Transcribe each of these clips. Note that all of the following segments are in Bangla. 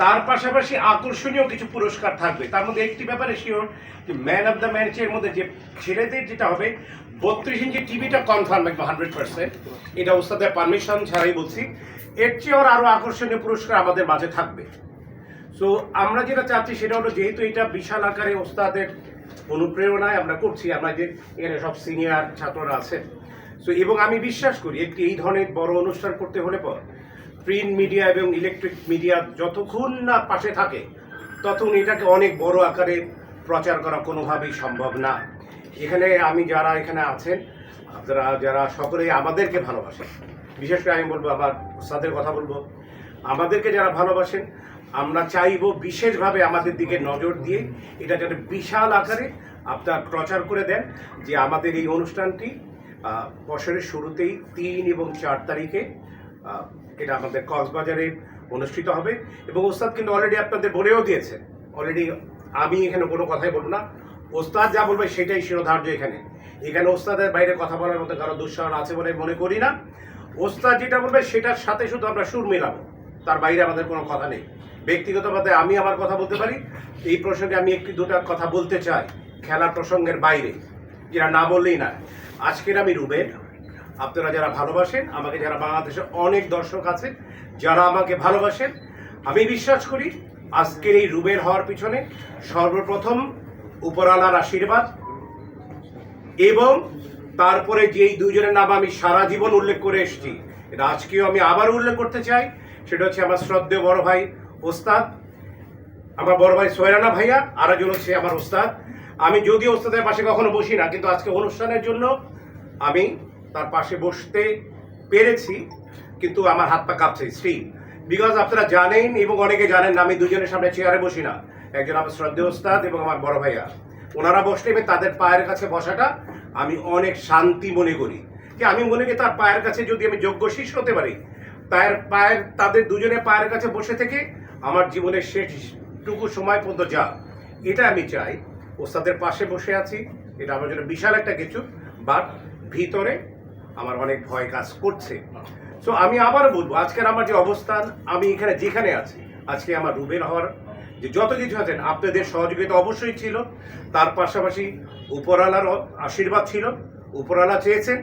তার পাশাপাশি আকর্ষণীয় কিছু পুরস্কার থাকবে। তার মধ্যে একটি ব্যাপারে শিওর যে ম্যান অফ দ্য ম্যাচের মধ্যে যে ছেলেদের যেটা হবে, বত্রিশ ইঞ্চি টিভিটা কনফার্ম একদম হান্ড্রেড পার্সেন্ট এটা ওস্তাদের পারমিশন ছাড়াই বলছি। এর চেয়েও আরও আকর্ষণীয় পুরস্কার আমাদের মাঝে থাকবে। সো আমরা যেটা চাচ্ছি সেটা হলো, যেহেতু এটা বিশাল আকারে ওস্তাদের অনুপ্রেরণায় আমরা করছি, আমরা যে এখানে সব সিনিয়র ছাত্ররা আছেন। সো এবং আমি বিশ্বাস করি, একটি এই ধরনের বড় অনুষ্ঠান করতে হলে পর প্রিন্ট মিডিয়া এবং ইলেকট্রিক মিডিয়া যতক্ষণ না পাশে থাকে, ততক্ষণ এটাকে অনেক বড় আকারে প্রচার করা কোনোভাবেই সম্ভব না। এখানে আমি যারা এখানে আছেন, আপনারা যারা সকলেই আমাদেরকে ভালোবাসেন, বিশেষ করে আমি বলব আবার ওস্তাদের কথা বলব, আমাদেরকে যারা ভালোবাসেন, আমরা চাইব বিশেষভাবে আমাদের দিকে নজর দিয়ে এটা যাতে বিশাল আকারে আপনার প্রচার করে দেন, যে আমাদের এই অনুষ্ঠানটি বছরের শুরুতেই তিন এবং চার তারিখে এটা আমাদের কক্সবাজারে অনুষ্ঠিত হবে। এবং ওস্তাদ কিন্তু অলরেডি আপনাদের বলেও দিয়েছে। অলরেডি আমি এখানে কোনো কথাই বলব না। ওস্তাদ যা বলবে সেটাই শিরোধার্য এখানে। এখানে ওস্তাদের বাইরে কথা বলার মতো কারও দুঃসাহস আছে বলে মনে করি না। ওস্তাদ যেটা বলবে সেটার সাথে শুধু আমরা সুর মেলাবো। তার বাইরে আমাদের কোনো কথা নেই। ব্যক্তিগতভাবে আমি আমার কথা বলতে পারি। এই প্রসঙ্গে আমি একটি দুটা কথা বলতে চাই। খেলা প্রসঙ্গের বাইরে। যেটা না বললেই না আজকের আমি রুবেন আপনারা যারা ভালোবাসেন, আমাকে যারা বাংলাদেশে অনেক দর্শক আছে যারা আমাকে ভালোবাসেন, আমি বিশ্বাস করি আজকের এই রুবের হওয়ার পিছনে সর্বপ্রথম উপরালার আশীর্বাদ এবং তারপরে যেই দুইজনের নাম আমি সারা জীবন উল্লেখ করে এসেছি, এটা আজকেও আমি আবার উল্লেখ করতে চাই, সেটা হচ্ছে আমার শ্রদ্ধেয় বড় ভাই ওস্তাদ, আমার বড় ভাই সোয়রানা ভাইয়া আর একজন হচ্ছে আমার ওস্তাদ। আমি যদিও ওস্তাদের পাশে কখনো বসি না, কিন্তু আজকে অনুষ্ঠানের জন্য আমি তার পাশে বসতে পেরেছি, কিন্তু আমার হাত পা কাঁপছে স্টিল বিকজ আপনারা জানেন এবং অনেকে জানেন আমি দুজনের সামনে চেয়ারে বসি না। একজন আমার শ্রদ্ধেয় ওস্তাদ এবং আমার বড় ভাইয়া। ওনারা বসলে এবং তাদের পায়ের কাছে বসাটা আমি অনেক শান্তি মনে করি। যে আমি মনে করি তার পায়ের কাছে যদি আমি যোগ্য শিষ্য হতে পারি, তার পায়ের, তাদের দুজনের পায়ের কাছে বসে থেকে আমার জীবনের শেষটুকু সময় পর্যন্ত যা। এটা আমি চাই। ওস্তাদের পাশে বসে আছি। এটা আমার জন্য বিশাল একটা কিছু। বাট ভিতরে আমার অনেক ভয় কাজ করছে। সো আমি আবার বলব, আজকের আমার যে অবস্থান, আমি এখানে যেখানে আছি, আজকে আমার রুবেল হওয়ার যে যত কিছু আছেন, আপনাদের সহযোগিতা অবশ্যই ছিল। তার পাশাপাশি উপরালার আশীর্বাদ ছিল উপরালা চেয়েছেন।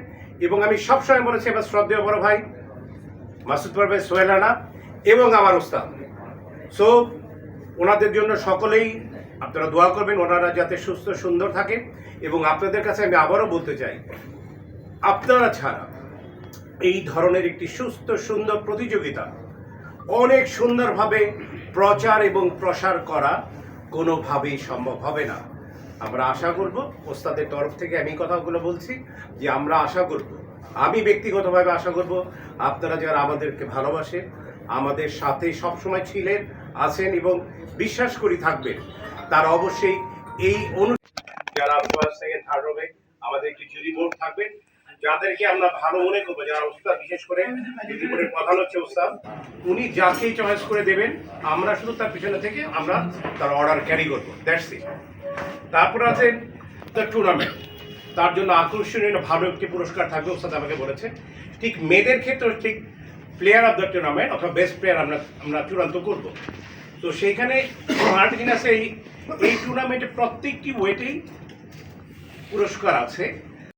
এবং আমি সবসময় বলেছি, আমার শ্রদ্ধেয় বড় ভাই, মাসুদ পারভেজ সোহেল রানা এবং আমার ওস্তাদ। সো ওনাদের জন্য সকলেই আপনারা দোয়া করবেন, ওনারা যাতে সুস্থ, সুন্দর থাকে। এবং আপনাদের কাছে আমি আবারও বলতে চাই আপনারা ছাড়া এই ধরনের একটি সুস্থ, সুন্দর প্রতিযোগিতা অনেক সুন্দরভাবে প্রচার এবং প্রসার করা কোনোভাবেই সম্ভব হবে না। আমরা আশা করব, ওস্তাদের তরফ থেকে আমি কথাগুলো বলছি যে আমরা আশা করব, আমি ব্যক্তিগতভাবে আশা করব, আপনারা যারা আমাদেরকে ভালোবাসেন, আমাদের সাথে সবসময় ছিলেন, আছেন এবং বিশ্বাস করি থাকবেন, তারা অবশ্যই এই অনু যারা সেকেন্ড, থার্ড আমাদের কিছু জুরি বোর্ড থাকবে যাদেরকে আমরা ভালো মনে করব, যারা ওস্তাদ, বিশেষ করে বোর্ডের প্রধান হচ্ছে ওস্তাদ, উনি যাকেই চয়েস করে দেবেন, আমরা শুধু তার পিছনে থেকে আমরা তার অর্ডার ক্যারি করব। দ্যাটস ইট তারপর আছে দ্য টুর্নামেন্ট তার জন্য আকর্ষণীয় ভালো একটি পুরস্কার থাকবে, ওস্তাদ আমাকে বলেছে। ঠিক মেয়েদের ক্ষেত্রে ঠিক প্লেয়ার অফ দ্য টুর্নামেন্ট অথবা বেস্ট প্লেয়ার আমরা আমরা চূড়ান্ত করব। তো সেইখানে জিনিস এই এই টুর্নামেন্টে প্রত্যেকটি ওয়েটেই পুরস্কার আছে।